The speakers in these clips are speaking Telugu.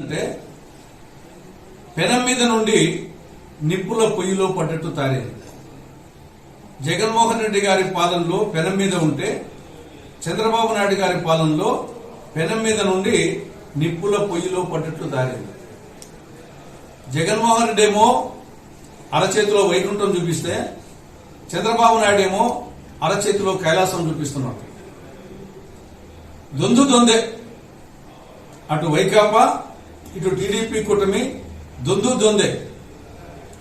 అంటే పెనం మీద నుండి నిప్పుల పొయ్యిలో పడ్డట్టు తారేది. జగన్మోహన్ రెడ్డి గారి పాలనలో పెనం మీద ఉంటే చంద్రబాబు నాయుడు గారి పాలనలో పెనం మీద నుండి నిప్పుల పొయ్యిలో పడ్డట్టు దారింది జగన్మోహన్ రెడ్డి ఏమో అరచేతిలో వైకుంఠం చూపిస్తే చంద్రబాబు నాయుడు ఏమో అరచేతిలో కైలాసం చూపిస్తున్నాడు దొందు దొందే అటు వైకాపా ఇటు టీడీపీ కూటమి దొందు దొందే.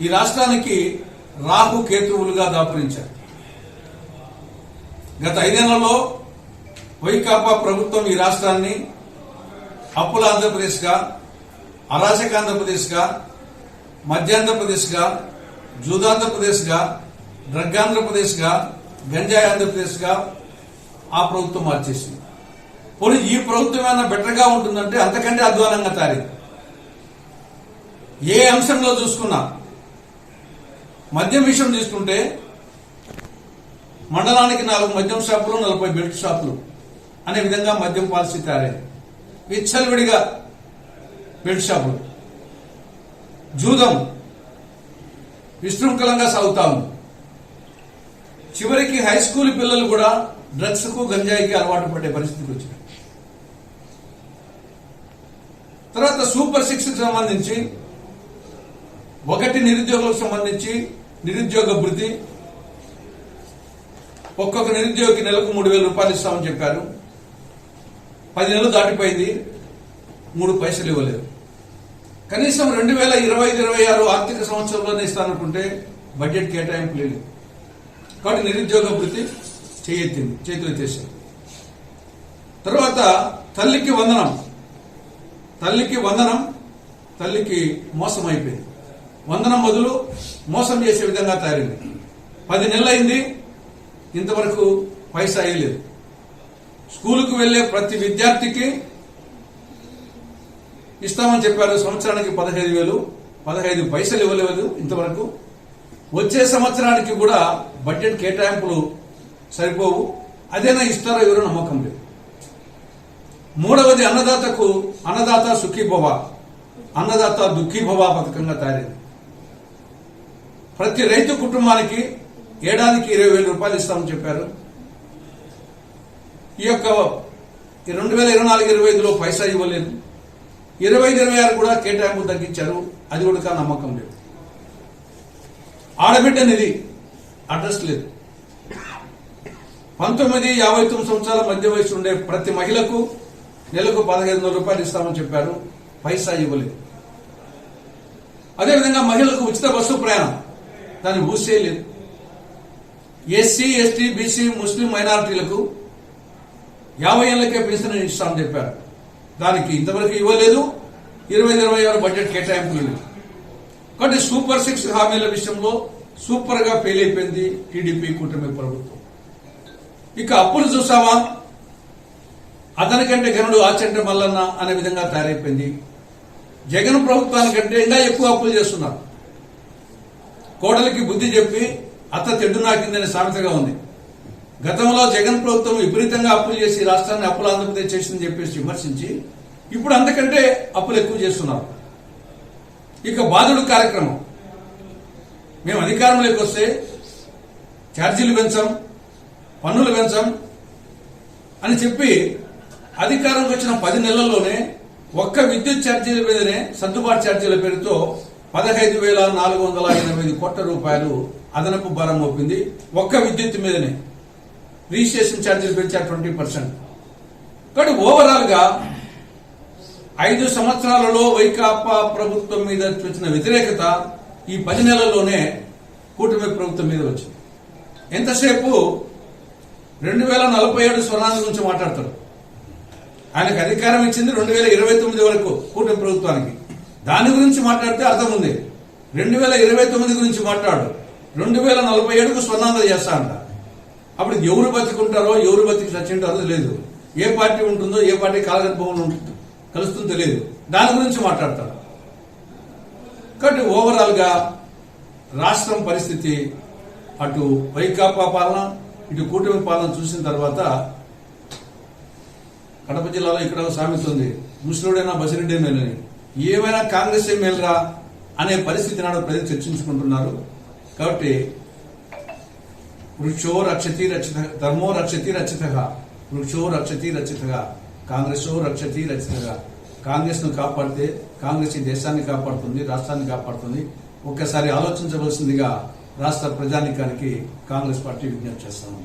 ఈ రాష్ట్రానికి రాహు కేతువులుగా దాపురించారు. గత ఐదేళ్ళలో వైకాపా ప్రభుత్వం ఈ రాష్ట్రాన్ని అప్పుల ఆంధ్రప్రదేశ్గా అరాచక ఆంధ్రప్రదేశ్గా మధ్యాంధ్రప్రదేశ్గా జూదాంధ్రప్రదేశ్గా డ్రగ్ ఆంధ్రప్రదేశ్గా గంజాయి ఆంధ్రప్రదేశ్గా ఆ ప్రభుత్వం మార్చేసింది. పోనీ ఈ ప్రభుత్వం ఏమైనా బెటర్గా ఉంటుందంటే అంతకంటే అధ్వానంగా తారింది ఏ అంశంలో చూసుకున్నా మద్యం విషయం తీసుకుంటే మండలానికి నాలుగు మద్యం షాపులు నలభై బెల్ట్ షాపులు అనే విధంగా మద్యం పాలసీ తయారైంది. విచ్చలవిడిగా బెల్ట్ షాపులు. జూదం విశృంఖలంగా సాగుతాము చివరికి హై స్కూల్ పిల్లలు కూడా డ్రగ్స్కు గంజాయికి అలవాటు పడే పరిస్థితికి వచ్చింది తర్వాత సూపర్ సిక్స్కి సంబంధించి ఒకటి నిరుద్యోగులకు సంబంధించి నిరుద్యోగ భృతి ఒక్కొక్క నిరుద్యోగికి నెలకు మూడు వేల రూపాయలు ఇస్తామని చెప్పారు. పది నెలలు దాటిపోయింది. మూడు పైసలు ఇవ్వలేదు. కనీసం రెండు వేల ఇరవై ఐదు ఇరవై ఆరు ఆర్థిక సంవత్సరంలోనే ఇస్తాననుకుంటే బడ్జెట్ కేటాయింపు లేదు. కాబట్టి నిరుద్యోగ భృతి చేయెత్తింది చేతులు ఎత్తేసింది తర్వాత తల్లికి వందనం. తల్లికి వందనం తల్లికి మోసం అయిపోయింది. వందనం బదులు మోసం చేసే విధంగా తయారైంది. పది నెలలైంది ఇంతవరకు పైసా అయ్యలేదు స్కూలుకు వెళ్ళే ప్రతి విద్యార్థికి ఇస్తామని చెప్పారు సంవత్సరానికి పదహైదు వేలు పదహైదు పైసలు ఇవ్వలేదు ఇంతవరకు. వచ్చే సంవత్సరానికి కూడా బడ్జెట్ కేటాయింపులు సరిపోవు. అదేనా ఇస్తారో ఎవరో నమ్మకం లేదు. మూడవది అన్నదాతకు అన్నదాత సుఖీభవ అన్నదాత దుఃఖీభవ పథకంగా తయారైంది. ప్రతి రైతు కుటుంబానికి ఏడాదికి ఇరవై వేల రూపాయలు ఇస్తామని చెప్పారు. ఈ యొక్క రెండు వేల ఇరవై నాలుగు ఇరవై ఐదులో పైసా ఇవ్వలేదు. ఇరవై ఐదు ఇరవై ఆరు కూడా కేటాయింపు తగ్గించారు. అది కూడా నమ్మకం లేదు. ఆడబిడ్డ నిధి అడ్రస్ లేదు. పంతొమ్మిది యాభై తొమ్మిది సంవత్సరాల మధ్య వయసు ఉండే ప్రతి మహిళకు నెలకు పదహైదు వందల రూపాయలు ఇస్తామని చెప్పారు. పైసా ఇవ్వలేదు. అదేవిధంగా మహిళలకు ఉచిత బస్సు ప్రయాణం. దాన్ని ఊసేయలేదు ఎస్సీ ఎస్టీ బీసీ ముస్లిం మైనారిటీలకు యాభై ఏళ్ళకే పెన్షన్ ఇస్తామని చెప్పారు. దానికి ఇంతవరకు ఇవ్వలేదు. ఇరవై ఇరవై ఆరు బడ్జెట్ కేటాయింపులు లేదు కాబట్టి సూపర్ సిక్స్ హామీల విషయంలో సూపర్గా ఫెయిల్ అయిపోయింది టీడీపీ కూటమి ప్రభుత్వం. ఇక అప్పులు చూసావా? అతనికంటే గనుడు ఆచంట మల్లన్న అనే విధంగా తయారైపోయింది. జగన్ ప్రభుత్వానికంటే ఇంకా ఎక్కువ అప్పులు చేస్తున్నారు. కోడలికి బుద్ధి చెప్పి అత్త తెడ్డు నాకిందనే సామెతగా ఉంది. గతంలో జగన్ ప్రభుత్వం విపరీతంగా అప్పులు చేసి రాష్ట్రాన్ని అప్పులు ఆంధ్రప్రదేశ్ చేసిందని చెప్పేసి విమర్శించి ఇప్పుడు అంతకంటే అప్పులు ఎక్కువ చేస్తున్నారు. ఇక బాధుడు కార్యక్రమం. మేము అధికారంలోకి వస్తే ఛార్జీలు పెంచాం పన్నులు పెంచాం అని చెప్పి అధికారంకి వచ్చిన పది నెలల్లోనే ఒక్క విద్యుత్ ఛార్జీల మీదనే సర్దుబాటు ఛార్జీల పేరుతో పదహైదు వేల నాలుగు వందల ఎనభై ఐదు కోట్ల రూపాయలు అదనపు భారం మోపింది ఒక్క విద్యుత్ మీదనే. రిజిస్ట్రేషన్ ఛార్జీలు పెంచారు ట్వంటీ పర్సెంట్. కాబట్టి ఓవరాల్గా ఐదు సంవత్సరాలలో వైకాపా ప్రభుత్వం మీద వచ్చిన వ్యతిరేకత ఈ పది నెలల్లోనే కూటమి ప్రభుత్వం మీద వచ్చింది. ఎంతసేపు? రెండు వేల నలభై ఏడు స్వర్ణాంధ్ర గురించి మాట్లాడతారు. ఆయనకు అధికారం ఇచ్చింది రెండు వేల ఇరవై తొమ్మిది వరకు కూటమి ప్రభుత్వానికి. దాని గురించి మాట్లాడితే అర్థం ఉంది. రెండు వేల ఇరవై తొమ్మిది గురించి మాట్లాడు. రెండు వేల నలభై ఏడుకు స్వర్ణాంధ్ర చేస్తా అంట అప్పుడు ఎవరు బతికుంటారో ఎవరు బతికి చచ్చింటారో తెలియదు ఏ పార్టీ ఉంటుందో ఏ పార్టీ కాలగర్భంలో ఉంటుందో కలుస్తుందో తెలియదు దాని గురించి మాట్లాడతారు. కాబట్టి ఓవరాల్గా రాష్ట్రం పరిస్థితి అటు వైకాపా పాలన ఇటు కూటమి పాలన చూసిన తర్వాత కడప జిల్లాలో ఇక్కడ సామెత ఉంది. ముసలుడైనా బసిరెడ్డి మేలని ఏమైనా కాంగ్రెస్ మేలురా అనే పరిస్థితి నాడు ప్రజలు చర్చించుకుంటున్నారు. కాబట్టి వృక్షో రక్షతి రక్షిత ధర్మో రక్షతి రక్షితగా వృక్షో రక్షతి రక్షితగా కాంగ్రెస్ రక్షతి రక్షితగా కాంగ్రెస్ను కాపాడితే కాంగ్రెస్ ఈ దేశాన్ని కాపాడుతుంది రాష్ట్రాన్ని కాపాడుతుంది. ఒక్కసారి ఆలోచించవలసిందిగా రాష్ట్ర ప్రజానికానికి కాంగ్రెస్ పార్టీ విజ్ఞప్తి చేస్తాము